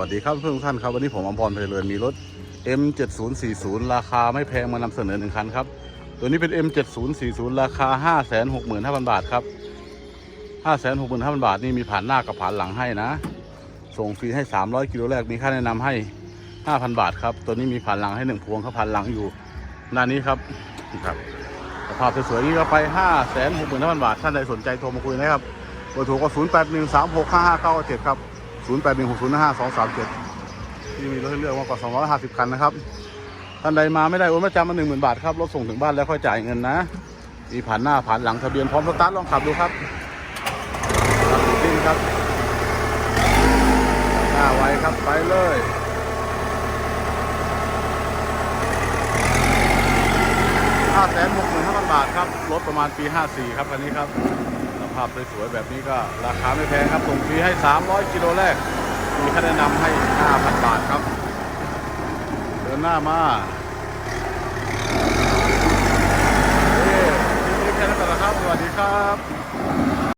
วัสดีครับเพื่อนทุกท่านครับวันนี้ผมอมพรเพลินมีรถ M7040 ราคาไม่แพงมานำเสนอหนึ่งคันครับ ตัวนี้เป็น M7040 ราคา 565,000 บาทครับ 565,000 บาทนี่มีผ่านหน้ากับผ่านหลังให้นะ ส่งฟรีให้ 300 กิโลแรกมีค่าแนะนำให้ 5,000 บาทครับ ตัวนี้มีผ่านหลังให้หนึ่งพวงครับผ่านหลังอยู่หน้านี้ครับนะครับสภาพสวยๆนี้ก็ไป 565,000 บาทท่านใดสนใจโทรมาคุยนะครับเบอร์โทรก็ 0813655997 ครับ 081605237 ที่มีรถให้เลือกมากกว่า 250 คันนะครับ ท่านใดมาไม่ได้โอนมาจำมา10,000 บาทครับ รถส่งถึงบ้านแล้วค่อยจ่ายเงินนะ มีผ่านหน้าผ่านหลังทะเบียนพร้อมสตาร์ทลองขับดูครับดูจริงครับหน้าไวครับไปเลยห้าแสนหกหมื่นห้าพันบาทครับ รถประมาณปี 54 ครับคันนี้ครับ ภาพสวยๆแบบนี้ก็ราคาไม่แพงครับส่งฟรีให้ 300 กิโลแรก มีค่าแนะนำให้ 5,000 บาทครับ เดินหน้ามาเอ๊ะคลิปนี้แค่นั้นก่อนนะครับ สวัสดีครับ